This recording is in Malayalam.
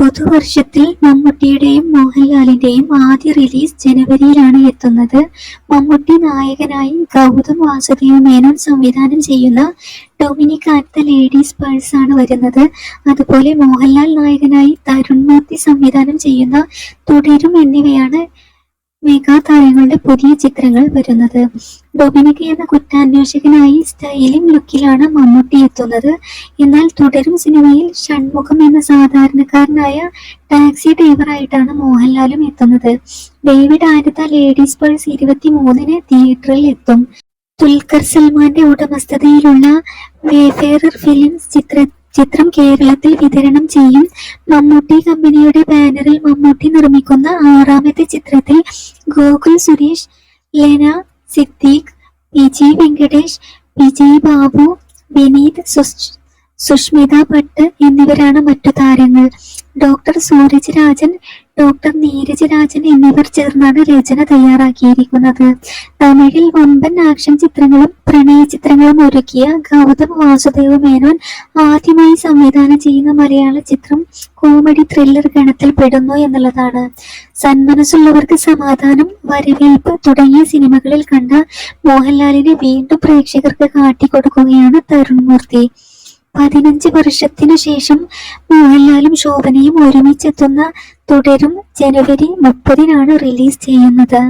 പുതുവർഷത്തിൽ മമ്മൂട്ടിയുടെയും മോഹൻലാലിന്റെയും ആദ്യ റിലീസ് ജനുവരിയിലാണ് എത്തുന്നത്. മമ്മൂട്ടി നായകനായി ഗൗതം വാസുദേവ് മേനോൻ സംവിധാനം ചെയ്യുന്ന Dominic and the ladies purse ആണ് വരുന്നത്. അതുപോലെ മോഹൻലാൽ നായകനായി തരുൺ മൂർത്തി സംവിധാനം ചെയ്യുന്ന തുടരും എന്നിവയാണ് മെഗാ താരങ്ങളുടെ പുതിയ ചിത്രങ്ങൾ വരുന്നത്. ഡൊമിനിക് എന്ന കുറ്റാന്വേഷകനായി സ്റ്റൈലും ലുക്കിലാണ് മമ്മൂട്ടി എത്തുന്നത്. എന്നാൽ തുടരും സിനിമയിൽ ഷൺമുഖം എന്ന സാധാരണക്കാരനായ ടാക്സി ഡ്രൈവറായിട്ടാണ് മോഹൻലാലും എത്തുന്നത്. ഡേവിഡ് ആരത്ത ലേഡീസ് പേഴ്സ് ഇരുപത്തി മൂന്നിന് തിയേറ്ററിൽ എത്തും. ദുൽഖർ സൽമാന്റെ ഉടമസ്ഥതയിലുള്ള വേഫെയർ ഫിലിംസ് ചിത്ര ചിത്രം കേരളത്തിൽ വിതരണം ചെയ്യും. മമ്മൂട്ടി കമ്പനിയുടെ ബാനറിൽ മമ്മൂട്ടി നിർമ്മിക്കുന്ന ആറാമത്തെ ചിത്രത്തിൽ ഗോകുൽ സുരേഷ് ലെന സിദ്ദീഖ് പി ജി വെങ്കടേഷ് വിജയ് ബാബു വിനീത് സുഷ്- സുഷ്മിത ഭട്ട് എന്നിവരാണ് മറ്റു താരങ്ങൾ. ഡോക്ടർ സൂരജ് രാജൻ ഡോക്ടർ നീരജ് രാജൻ എന്നിവർ ചേർന്നാണ് രചന തയ്യാറാക്കിയിരിക്കുന്നത്. തമിഴിൽ വമ്പൻ ആക്ഷൻ ചിത്രങ്ങളും പ്രണയ ചിത്രങ്ങളും ഒരുക്കിയ ഗൗതം വാസുദേവ് മേനോൻ ആദ്യമായി സംവിധാനം ചെയ്യുന്ന മലയാള ചിത്രം കോമഡി ത്രില്ലർ ഗണത്തിൽ പെടുന്നു എന്നുള്ളതാണ്. സന്മനസ്സുള്ളവർക്ക് സമാധാനം വരവേൽപ്പ് തുടങ്ങിയ സിനിമകളിൽ കണ്ട മോഹൻലാലിനെ വീണ്ടും പ്രേക്ഷകർക്ക് കാട്ടിക്കൊടുക്കുകയാണ് തരുൺ മൂർത്തി. പതിനഞ്ച് വർഷത്തിനു ശേഷം മോഹൻലാലും ശോഭനയും ഒരുമിച്ചെത്തുന്ന തുടരും ജനുവരി മുപ്പതിനാണ് റിലീസ് ചെയ്യുന്നത്.